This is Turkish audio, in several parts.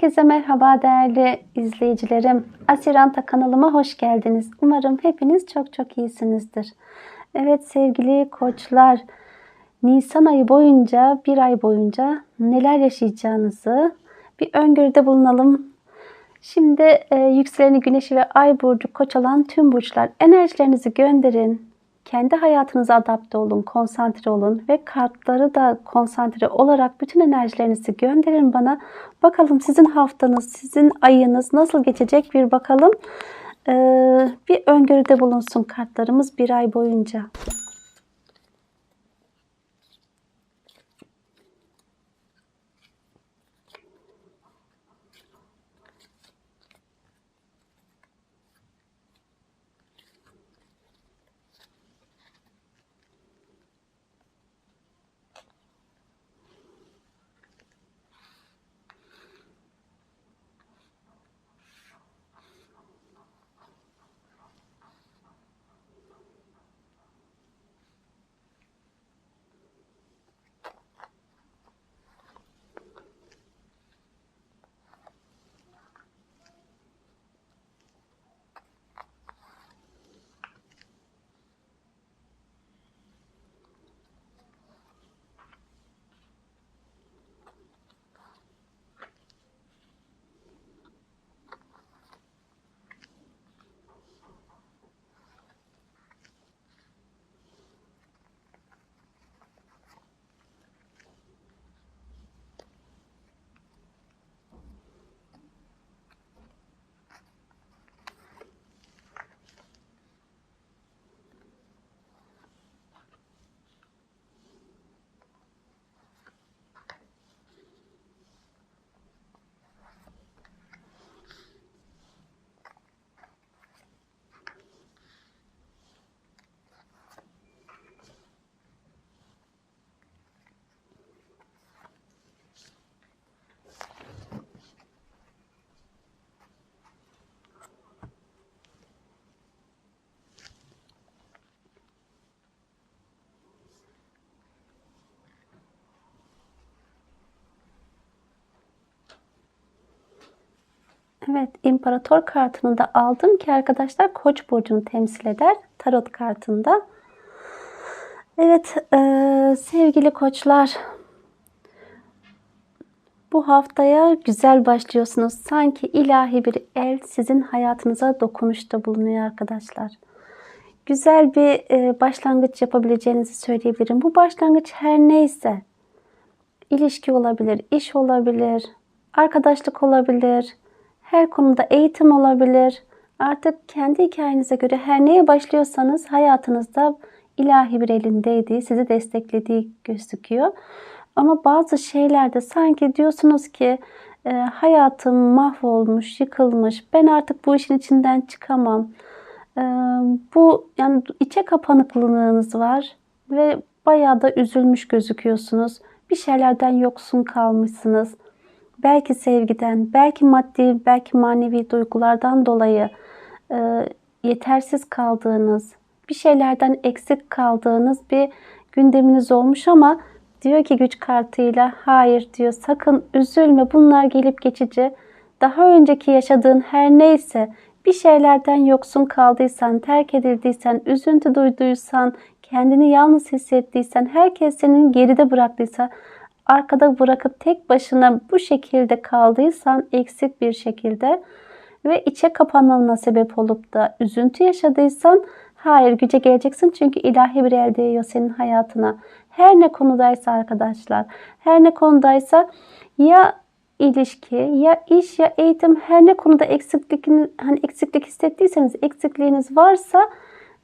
Herkese merhaba değerli izleyicilerim. Asiranta kanalıma hoş geldiniz. Umarım hepiniz çok çok iyisinizdir. Evet sevgili koçlar, Nisan ayı boyunca, bir ay boyunca neler yaşayacağınızı bir öngörüde bulunalım. Şimdi e, yükseleni güneşi ve ay burcu koç olan tüm burçlar enerjilerinizi gönderin. Kendi hayatınıza adapte olun, konsantre olun ve kartları da konsantre olarak bütün enerjilerinizi gönderin bana. Bakalım sizin haftanız, sizin ayınız nasıl geçecek bir bakalım. Ee, bir öngörüde bulunsun kartlarımız bir ay boyunca. Evet, İmparator kartını da aldım ki arkadaşlar Koç burcunu temsil eder tarot kartında. Evet, e, sevgili koçlar, bu haftaya güzel başlıyorsunuz. Sanki ilahi bir el sizin hayatınıza dokunuşta bulunuyor arkadaşlar. Güzel bir e, başlangıç yapabileceğinizi söyleyebilirim. Bu başlangıç her neyse, ilişki olabilir, iş olabilir, arkadaşlık olabilir, her konuda eğitim olabilir. Artık kendi hikayenize göre her neye başlıyorsanız hayatınızda ilahi bir elindeydi, sizi desteklediği gözüküyor. Ama bazı şeylerde sanki diyorsunuz ki e, hayatım mahvolmuş, yıkılmış. Ben artık bu işin içinden çıkamam. E, bu yani içe kapanıklılığınız var ve bayağı da üzülmüş gözüküyorsunuz. Bir şeylerden yoksun kalmışsınız belki sevgiden, belki maddi, belki manevi duygulardan dolayı e, yetersiz kaldığınız, bir şeylerden eksik kaldığınız bir gündeminiz olmuş ama diyor ki güç kartıyla hayır diyor sakın üzülme bunlar gelip geçici. Daha önceki yaşadığın her neyse bir şeylerden yoksun kaldıysan, terk edildiysen, üzüntü duyduysan, kendini yalnız hissettiysen, herkes senin geride bıraktıysa arkada bırakıp tek başına bu şekilde kaldıysan eksik bir şekilde ve içe kapanmana sebep olup da üzüntü yaşadıysan hayır güce geleceksin çünkü ilahi bir el değiyor senin hayatına. Her ne konudaysa arkadaşlar, her ne konudaysa ya ilişki ya iş ya eğitim her ne konuda eksiklik hani eksiklik hissettiyseniz eksikliğiniz varsa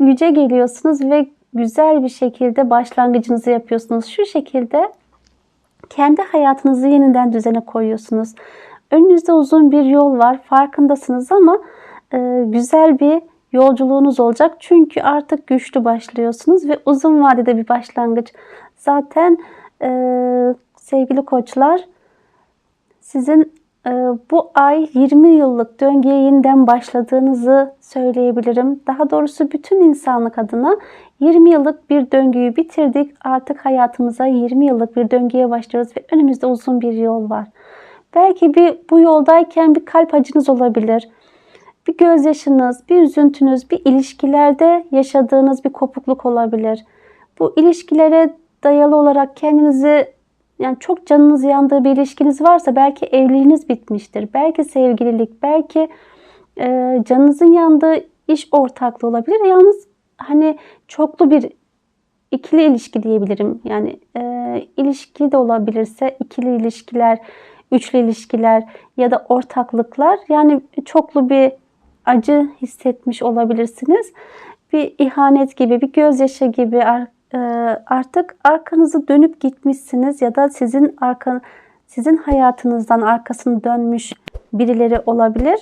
güce geliyorsunuz ve güzel bir şekilde başlangıcınızı yapıyorsunuz. Şu şekilde kendi hayatınızı yeniden düzene koyuyorsunuz. Önünüzde uzun bir yol var, farkındasınız ama e, güzel bir yolculuğunuz olacak. Çünkü artık güçlü başlıyorsunuz ve uzun vadede bir başlangıç. Zaten e, sevgili koçlar sizin e, bu ay 20 yıllık döngüye yeniden başladığınızı söyleyebilirim. Daha doğrusu bütün insanlık adına 20 yıllık bir döngüyü bitirdik. Artık hayatımıza 20 yıllık bir döngüye başlıyoruz ve önümüzde uzun bir yol var. Belki bir bu yoldayken bir kalp acınız olabilir. Bir gözyaşınız, bir üzüntünüz, bir ilişkilerde yaşadığınız bir kopukluk olabilir. Bu ilişkilere dayalı olarak kendinizi yani çok canınız yandığı bir ilişkiniz varsa belki evliliğiniz bitmiştir. Belki sevgililik, belki e, canınızın yandığı iş ortaklığı olabilir. Yalnız hani çoklu bir ikili ilişki diyebilirim. Yani e, ilişki de olabilirse ikili ilişkiler, üçlü ilişkiler ya da ortaklıklar yani çoklu bir acı hissetmiş olabilirsiniz. Bir ihanet gibi, bir gözyaşı gibi e, artık arkanızı dönüp gitmişsiniz ya da sizin arka sizin hayatınızdan arkasını dönmüş birileri olabilir.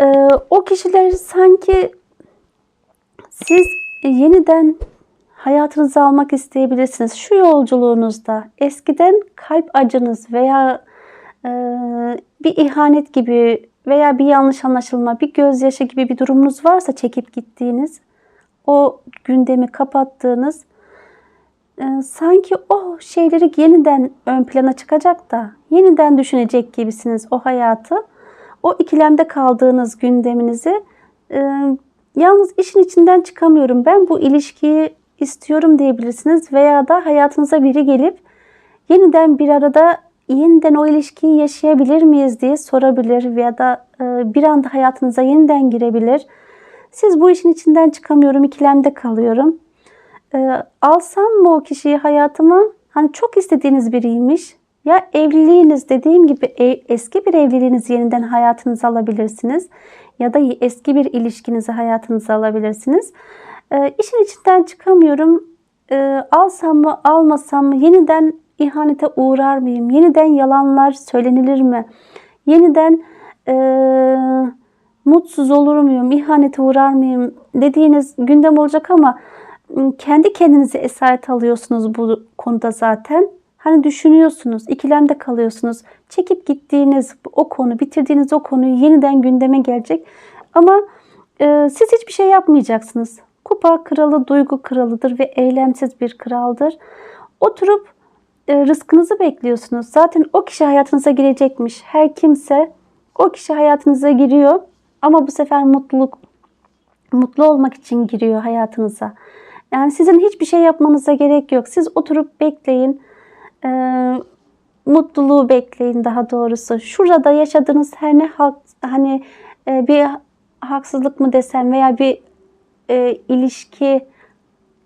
E, o kişiler sanki siz yeniden hayatınıza almak isteyebilirsiniz. Şu yolculuğunuzda eskiden kalp acınız veya e, bir ihanet gibi veya bir yanlış anlaşılma, bir gözyaşı gibi bir durumunuz varsa çekip gittiğiniz, o gündemi kapattığınız, e, sanki o şeyleri yeniden ön plana çıkacak da yeniden düşünecek gibisiniz o hayatı. O ikilemde kaldığınız gündeminizi e, yalnız işin içinden çıkamıyorum. Ben bu ilişkiyi istiyorum diyebilirsiniz veya da hayatınıza biri gelip yeniden bir arada yeniden o ilişkiyi yaşayabilir miyiz diye sorabilir veya da e, bir anda hayatınıza yeniden girebilir. Siz bu işin içinden çıkamıyorum, ikilemde kalıyorum. E, alsam mı o kişiyi hayatıma? Hani çok istediğiniz biriymiş. Ya evliliğiniz dediğim gibi eski bir evliliğinizi yeniden hayatınıza alabilirsiniz. Ya da eski bir ilişkinizi hayatınıza alabilirsiniz. E, işin içinden çıkamıyorum. E, alsam mı almasam mı yeniden ihanete uğrar mıyım? Yeniden yalanlar söylenilir mi? Yeniden e, mutsuz olur muyum? İhanete uğrar mıyım? Dediğiniz gündem olacak ama ıı, kendi kendinize esaret alıyorsunuz bu konuda zaten. Hani düşünüyorsunuz, ikilemde kalıyorsunuz. Çekip gittiğiniz o konu, bitirdiğiniz o konuyu yeniden gündeme gelecek. Ama e, siz hiçbir şey yapmayacaksınız. Kupa kralı duygu kralıdır ve eylemsiz bir kraldır. Oturup e, rızkınızı bekliyorsunuz. Zaten o kişi hayatınıza girecekmiş. Her kimse o kişi hayatınıza giriyor ama bu sefer mutluluk mutlu olmak için giriyor hayatınıza. Yani sizin hiçbir şey yapmanıza gerek yok. Siz oturup bekleyin. E, mutluluğu bekleyin daha doğrusu. Şurada yaşadığınız her ne hani e, bir haksızlık mı desem veya bir e, ilişki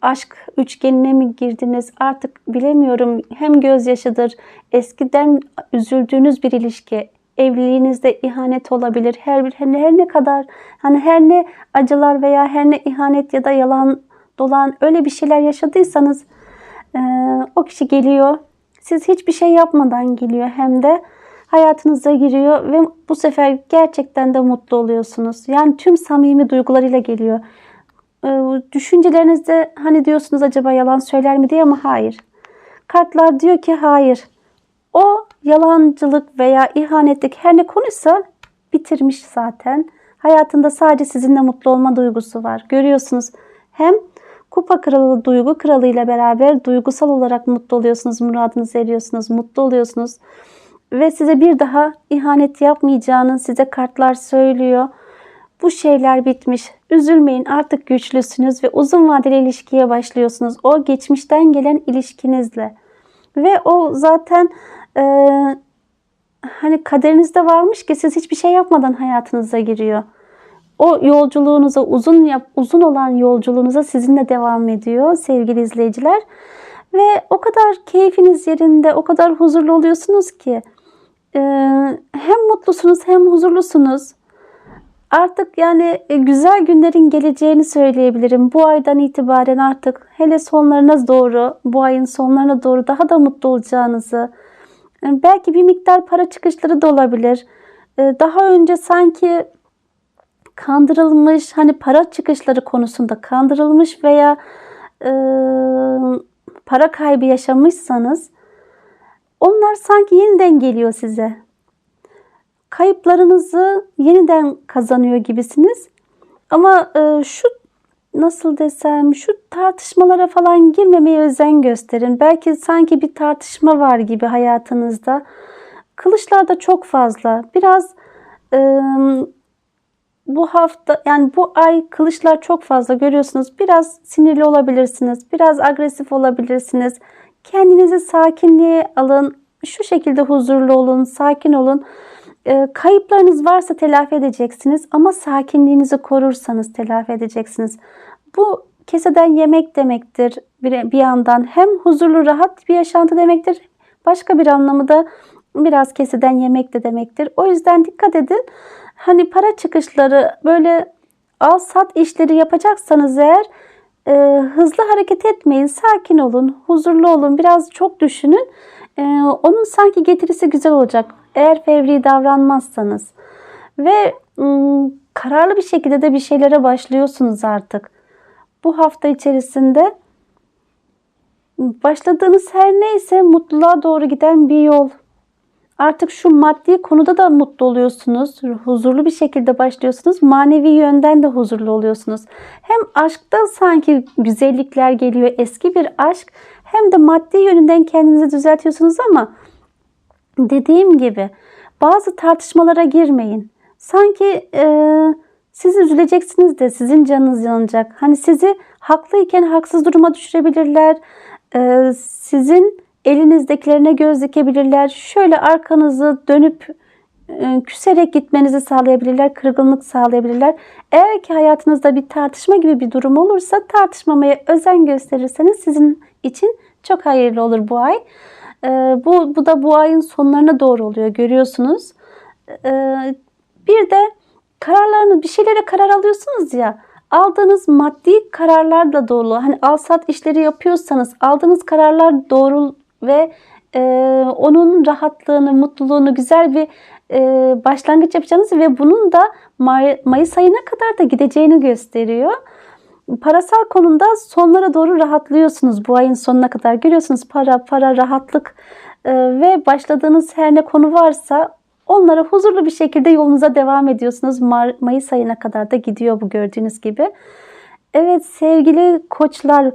aşk üçgenine mi girdiniz artık bilemiyorum. Hem gözyaşıdır, eskiden üzüldüğünüz bir ilişki, evliliğinizde ihanet olabilir. Her bir her ne kadar hani her ne acılar veya her ne ihanet ya da yalan dolan öyle bir şeyler yaşadıysanız e, o kişi geliyor. Siz hiçbir şey yapmadan geliyor hem de hayatınıza giriyor ve bu sefer gerçekten de mutlu oluyorsunuz. Yani tüm samimi duygularıyla geliyor. Ee, düşüncelerinizde hani diyorsunuz acaba yalan söyler mi diye ama hayır. Kartlar diyor ki hayır. O yalancılık veya ihanetlik her ne konuşsa bitirmiş zaten. Hayatında sadece sizinle mutlu olma duygusu var. Görüyorsunuz hem kupa kralı duygu kralı ile beraber duygusal olarak mutlu oluyorsunuz, muradınızı eriyorsunuz, mutlu oluyorsunuz. Ve size bir daha ihanet yapmayacağını size kartlar söylüyor. Bu şeyler bitmiş. Üzülmeyin artık güçlüsünüz ve uzun vadeli ilişkiye başlıyorsunuz. O geçmişten gelen ilişkinizle. Ve o zaten e, hani kaderinizde varmış ki siz hiçbir şey yapmadan hayatınıza giriyor. O yolculuğunuza uzun yap, uzun olan yolculuğunuza sizinle devam ediyor sevgili izleyiciler. Ve o kadar keyfiniz yerinde, o kadar huzurlu oluyorsunuz ki e, hem mutlusunuz hem huzurlusunuz. Artık yani e, güzel günlerin geleceğini söyleyebilirim. Bu aydan itibaren artık hele sonlarına doğru, bu ayın sonlarına doğru daha da mutlu olacağınızı, e, belki bir miktar para çıkışları da olabilir. Daha önce sanki kandırılmış, hani para çıkışları konusunda kandırılmış veya e, para kaybı yaşamışsanız onlar sanki yeniden geliyor size kayıplarınızı yeniden kazanıyor gibisiniz. Ama e, şu nasıl desem şu tartışmalara falan girmemeye özen gösterin. Belki sanki bir tartışma var gibi hayatınızda. kılıçlar da çok fazla. Biraz e, bu hafta yani bu ay kılıçlar çok fazla görüyorsunuz. Biraz sinirli olabilirsiniz. Biraz agresif olabilirsiniz. Kendinizi sakinliğe alın. Şu şekilde huzurlu olun, sakin olun. E, kayıplarınız varsa telafi edeceksiniz ama sakinliğinizi korursanız telafi edeceksiniz. Bu keseden yemek demektir bir, bir yandan. Hem huzurlu rahat bir yaşantı demektir. Başka bir anlamı da biraz keseden yemek de demektir. O yüzden dikkat edin. Hani para çıkışları böyle al sat işleri yapacaksanız eğer e, hızlı hareket etmeyin. Sakin olun, huzurlu olun. Biraz çok düşünün. E, onun sanki getirisi güzel olacak. Eğer fevri davranmazsanız. Ve ım, kararlı bir şekilde de bir şeylere başlıyorsunuz artık. Bu hafta içerisinde başladığınız her neyse mutluluğa doğru giden bir yol. Artık şu maddi konuda da mutlu oluyorsunuz. Huzurlu bir şekilde başlıyorsunuz. Manevi yönden de huzurlu oluyorsunuz. Hem aşkta sanki güzellikler geliyor, eski bir aşk. Hem de maddi yönünden kendinizi düzeltiyorsunuz ama dediğim gibi bazı tartışmalara girmeyin. Sanki e, siz üzüleceksiniz de sizin canınız yanacak. Hani sizi haklıyken haksız duruma düşürebilirler. E, sizin elinizdekilerine göz dikebilirler. Şöyle arkanızı dönüp e, küserek gitmenizi sağlayabilirler, kırgınlık sağlayabilirler. Eğer ki hayatınızda bir tartışma gibi bir durum olursa tartışmamaya özen gösterirseniz sizin için çok hayırlı olur bu ay. E, bu, bu da bu ayın sonlarına doğru oluyor görüyorsunuz. E, bir de kararlarını bir şeylere karar alıyorsunuz ya aldığınız maddi kararlarla dolu hani al sat işleri yapıyorsanız aldığınız kararlar doğru ve e, onun rahatlığını, mutluluğunu güzel bir e, başlangıç yapacağınız ve bunun da May- Mayıs ayına kadar da gideceğini gösteriyor. Parasal konuda sonlara doğru rahatlıyorsunuz bu ayın sonuna kadar. Görüyorsunuz para, para, rahatlık e, ve başladığınız her ne konu varsa onlara huzurlu bir şekilde yolunuza devam ediyorsunuz. Mar- Mayıs ayına kadar da gidiyor bu gördüğünüz gibi. Evet sevgili koçlar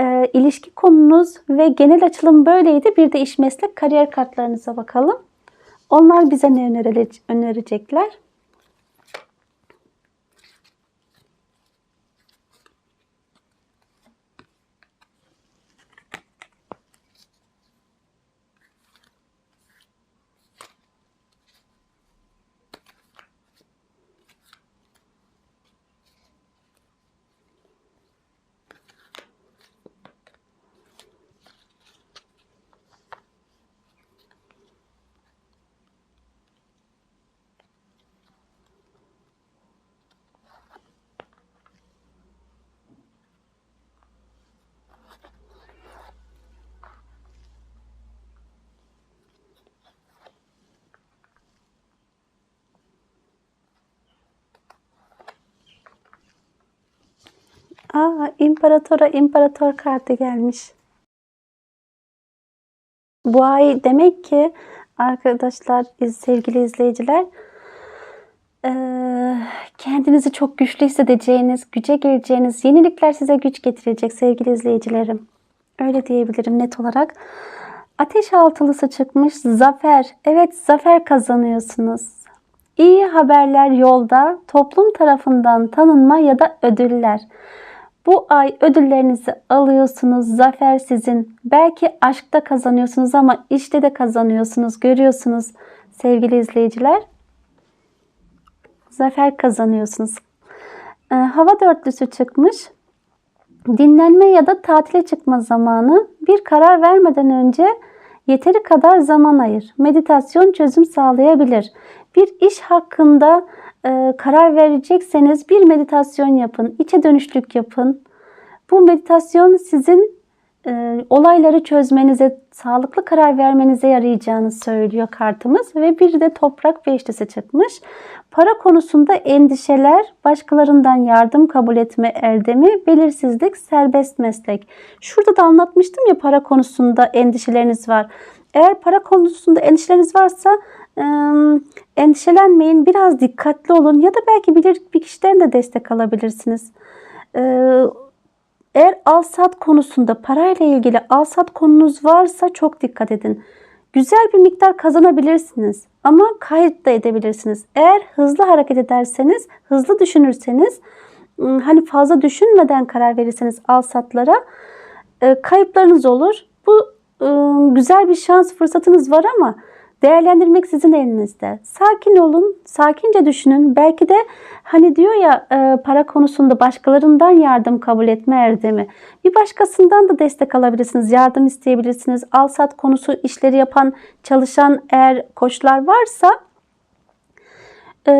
e, ilişki konunuz ve genel açılım böyleydi. Bir de iş meslek kariyer kartlarınıza bakalım. Onlar bize ne önere- önerecekler? Aa, imparatora imparator kartı gelmiş. Bu ay demek ki arkadaşlar, sevgili izleyiciler, kendinizi çok güçlü hissedeceğiniz, güce geleceğiniz, yenilikler size güç getirecek sevgili izleyicilerim. Öyle diyebilirim net olarak. Ateş altılısı çıkmış, zafer. Evet, zafer kazanıyorsunuz. İyi haberler yolda, toplum tarafından tanınma ya da ödüller. Bu ay ödüllerinizi alıyorsunuz. Zafer sizin. Belki aşkta kazanıyorsunuz ama işte de kazanıyorsunuz. Görüyorsunuz sevgili izleyiciler. Zafer kazanıyorsunuz. Ee, hava dörtlüsü çıkmış. Dinlenme ya da tatile çıkma zamanı. Bir karar vermeden önce yeteri kadar zaman ayır. Meditasyon çözüm sağlayabilir. Bir iş hakkında e, karar verecekseniz bir meditasyon yapın. İçe dönüşlük yapın. Bu meditasyon sizin e, olayları çözmenize, sağlıklı karar vermenize yarayacağını söylüyor kartımız. Ve bir de toprak beşlisi çıkmış. Para konusunda endişeler, başkalarından yardım kabul etme erdemi, belirsizlik, serbest meslek. Şurada da anlatmıştım ya para konusunda endişeleriniz var. Eğer para konusunda endişeleriniz varsa endişelenmeyin. Biraz dikkatli olun ya da belki bilir bir kişiden de destek alabilirsiniz. E, eğer al-sat konusunda parayla ilgili al-sat konunuz varsa çok dikkat edin. güzel bir miktar kazanabilirsiniz. Ama kayıt da edebilirsiniz. Eğer hızlı hareket ederseniz, hızlı düşünürseniz, ım, hani fazla düşünmeden karar verirseniz al satlara e, kayıplarınız olur. Bu e, güzel bir şans fırsatınız var ama değerlendirmek sizin elinizde. Sakin olun, sakince düşünün. Belki de hani diyor ya e, para konusunda başkalarından yardım kabul etme erdemi. Bir başkasından da destek alabilirsiniz, yardım isteyebilirsiniz. Al sat konusu işleri yapan, çalışan eğer koçlar varsa e,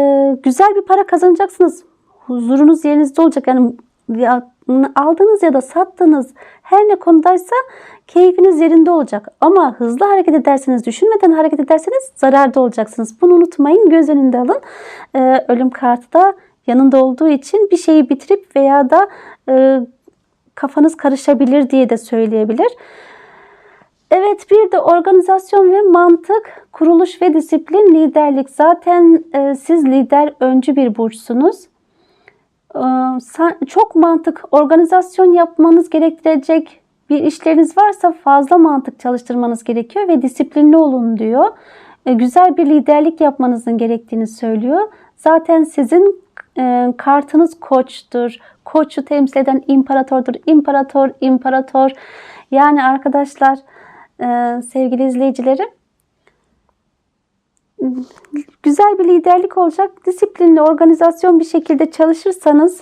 güzel bir para kazanacaksınız. Huzurunuz yerinizde olacak. Yani ya, aldığınız ya da sattığınız her ne konudaysa keyfiniz yerinde olacak. Ama hızlı hareket ederseniz, düşünmeden hareket ederseniz zararda olacaksınız. Bunu unutmayın, göz önünde alın. Ee, ölüm kartı da yanında olduğu için bir şeyi bitirip veya da e, kafanız karışabilir diye de söyleyebilir. Evet bir de organizasyon ve mantık, kuruluş ve disiplin, liderlik. Zaten e, siz lider öncü bir burçsunuz. Çok mantık, organizasyon yapmanız gerektirecek bir işleriniz varsa fazla mantık çalıştırmanız gerekiyor ve disiplinli olun diyor. Ee, güzel bir liderlik yapmanızın gerektiğini söylüyor. Zaten sizin e, kartınız koçtur. Koçu temsil eden imparatordur. İmparator, imparator. Yani arkadaşlar, e, sevgili izleyicilerim, güzel bir liderlik olacak. Disiplinli, organizasyon bir şekilde çalışırsanız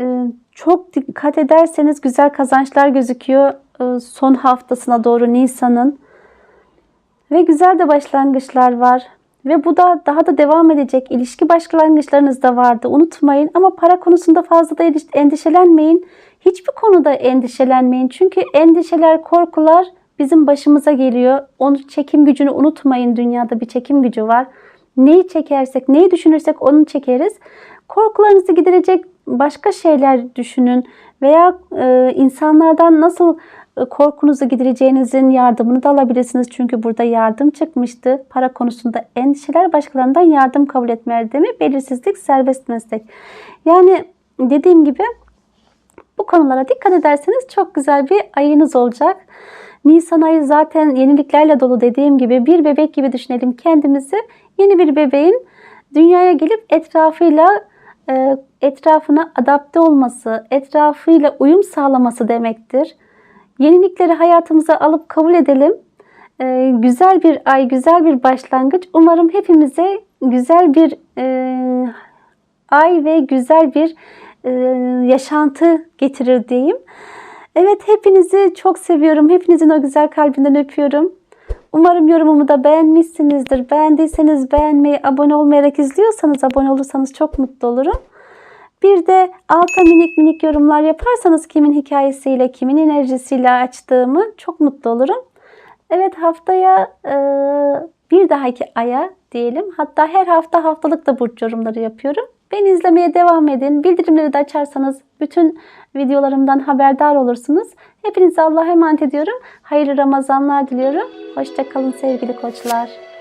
e, çok dikkat ederseniz güzel kazançlar gözüküyor e, son haftasına doğru Nisan'ın. Ve güzel de başlangıçlar var. Ve bu da daha da devam edecek. İlişki başlangıçlarınız da vardı. Unutmayın ama para konusunda fazla da endişelenmeyin. Hiçbir konuda endişelenmeyin. Çünkü endişeler, korkular bizim başımıza geliyor. Onu çekim gücünü unutmayın. Dünyada bir çekim gücü var. Neyi çekersek, neyi düşünürsek onu çekeriz. Korkularınızı giderecek başka şeyler düşünün veya e, insanlardan nasıl e, korkunuzu gidereceğinizin yardımını da alabilirsiniz. Çünkü burada yardım çıkmıştı. Para konusunda endişeler başkalarından yardım kabul etme erdemi, belirsizlik, serbest meslek. Yani dediğim gibi bu konulara dikkat ederseniz çok güzel bir ayınız olacak. Nisan ayı zaten yeniliklerle dolu dediğim gibi bir bebek gibi düşünelim kendimizi. Yeni bir bebeğin dünyaya gelip etrafıyla e, etrafına adapte olması, etrafıyla uyum sağlaması demektir. Yenilikleri hayatımıza alıp kabul edelim. E, güzel bir ay, güzel bir başlangıç. Umarım hepimize güzel bir e, ay ve güzel bir yaşantı getirir diyeyim. Evet hepinizi çok seviyorum. Hepinizin o güzel kalbinden öpüyorum. Umarım yorumumu da beğenmişsinizdir. Beğendiyseniz beğenmeyi, abone olmayarak izliyorsanız abone olursanız çok mutlu olurum. Bir de alta minik minik yorumlar yaparsanız kimin hikayesiyle, kimin enerjisiyle açtığımı çok mutlu olurum. Evet haftaya e, bir dahaki aya diyelim. Hatta her hafta haftalık da burç yorumları yapıyorum. Beni izlemeye devam edin. Bildirimleri de açarsanız bütün videolarımdan haberdar olursunuz. Hepinize Allah'a emanet ediyorum. Hayırlı Ramazanlar diliyorum. Hoşçakalın sevgili koçlar.